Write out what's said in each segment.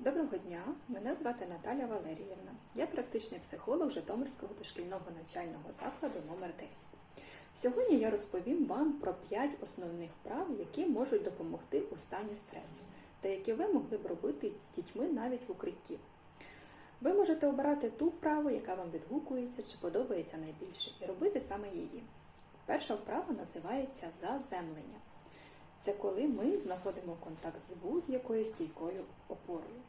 Доброго дня, мене звати Наталя Валеріївна. Я практичний психолог Житомирського дошкільного навчального закладу номер 10 Сьогодні я розповім вам про 5 основних вправ, які можуть допомогти у стані стресу, та які ви могли б робити з дітьми навіть в укритті. Ви можете обирати ту вправу, яка вам відгукується чи подобається найбільше, і робити саме її. Перша вправа називається заземлення. Це коли ми знаходимо контакт з будь-якою стійкою опорою.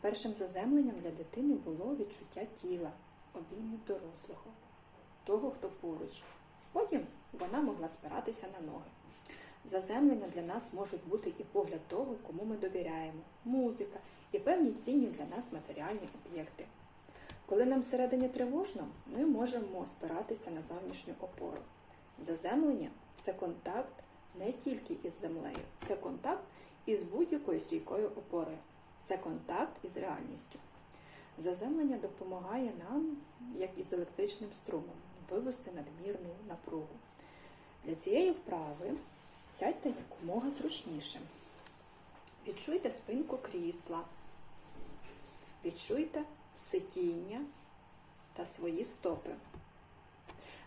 Першим заземленням для дитини було відчуття тіла, обіймів дорослого, того, хто поруч. Потім вона могла спиратися на ноги. Заземлення для нас можуть бути і погляд того, кому ми довіряємо, музика і певні цінні для нас матеріальні об'єкти. Коли нам всередині тривожно, ми можемо спиратися на зовнішню опору. Заземлення це контакт не тільки із землею, це контакт із будь-якою стійкою опорою, це контакт із реальністю. Заземлення допомагає нам, як із електричним струмом, вивести надмірну напругу. Для цієї вправи сядьте якомога зручніше. Відчуйте спинку крісла, відчуйте сидіння та свої стопи.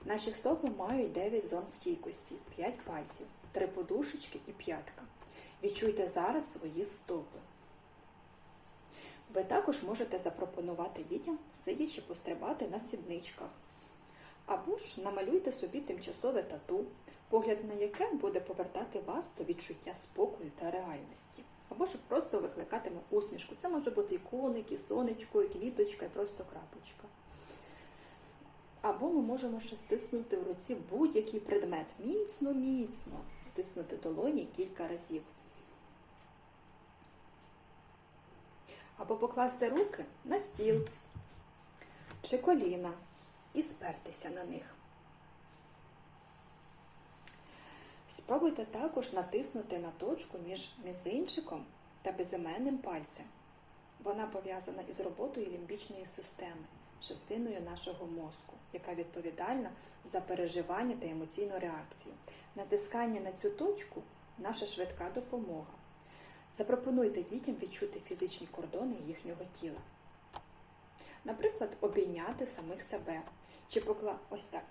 Наші стопи мають 9 зон стійкості, 5 пальців, 3 подушечки і п'ятка. Відчуйте зараз свої стопи. Ви також можете запропонувати дітям, сидячи пострибати на сідничках. Або ж намалюйте собі тимчасове тату, погляд на яке буде повертати вас до відчуття спокою та реальності. Або ж просто викликатиме усмішку. Це може бути і коник, і сонечко, і квіточка, і просто крапочка. Або ми можемо ще стиснути в руці будь-який предмет. Міцно, міцно стиснути долоні кілька разів. Або покласти руки на стіл чи коліна і спертися на них. Спробуйте також натиснути на точку між мізинчиком та безіменним пальцем. Вона пов'язана із роботою лімбічної системи, частиною нашого мозку, яка відповідальна за переживання та емоційну реакцію. Натискання на цю точку наша швидка допомога. Запропонуйте дітям відчути фізичні кордони їхнього тіла. Наприклад, обійняти самих себе, чи, покла... Ось так.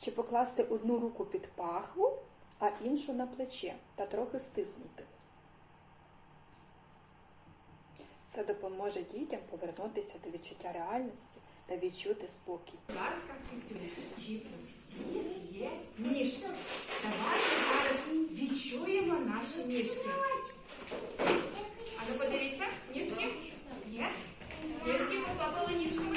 чи покласти одну руку під пахву, а іншу на плече та трохи стиснути. Це допоможе дітям повернутися до відчуття реальності та відчути спокій. Будь ласка, чи у всіх є ніжки? Давайте зараз відчуємо наші ніжки. А ну подивіться, ніжки є? Ніжки поклапали ніжками.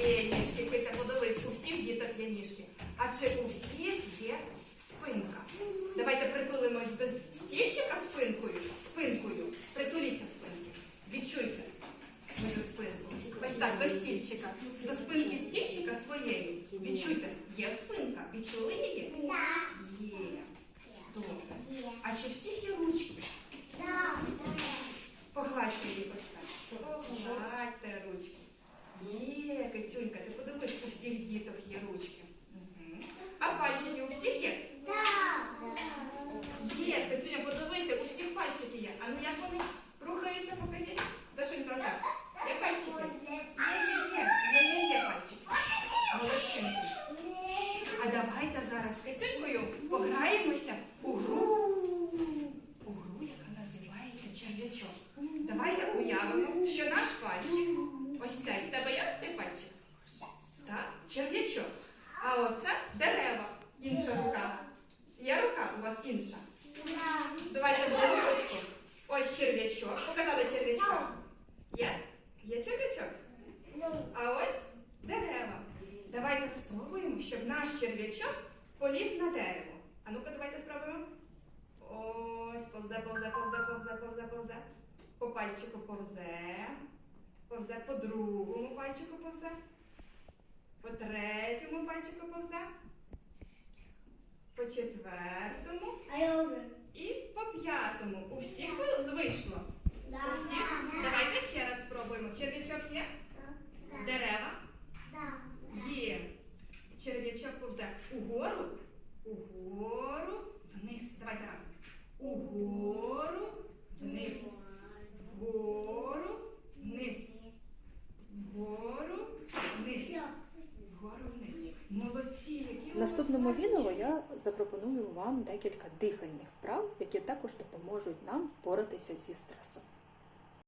Є ніжки, Киця, подивись, у всіх діток є ніжки. А чи у всіх є спинка? Давайте притулимось до стільчика спинкою. Спинкою. Притуліться спинкою. Відчуйте свою спинку. Ось так, до стільчика. До спинки стільчика своєї. Відчуйте, є спинка. Відчули її? Є. Добре. А чи всіх є ручки? Погладьте її ось так. Погладьте ручки. Є, Кицюнька, ти подивись, у всіх діток є ручки. Мгм. А пальчики у всіх є? Є, Кицюня, подивися, у всіх пальчики є. А ну як вони рухаються, покажіть. Дашенька, отак. Є пальчики? Є, є, є. Є, є, є пальчики. Молодчинки. А давайте зараз з Кицюнькою пограємося у гру. У гру, яка називається черв'ячок. Давайте уявимо, що наш пальчик, ось цей, в тебе є ось цей пальчик? Так, черв'ячок. А оце дерева. Інша рука. Є рука у вас інша? Давайте другу ручку. Ось черв'ячок. Показали черв'ячок. Є? Є черв'ячок? А ось дерева. Давайте спробуємо, щоб наш черв'ячок поліз на дерево. А ну-ка, давайте спробуємо. Ось, повзе, повзе, повзе, повзе, повзе, повзе. По пальчику повзе. Повзе по другому пальчику повзе. По третьому пальчику повзе. По четвертому. І по п'ятому. У всіх вийшло. У всіх. Давайте ще раз спробуємо. Черв'ячок є? Дерева? Є. Черв'ячок повзе угору, угору, вниз. Давайте разом. Угору, Наступному відео я запропоную вам декілька дихальних вправ, які також допоможуть нам впоратися зі стресом.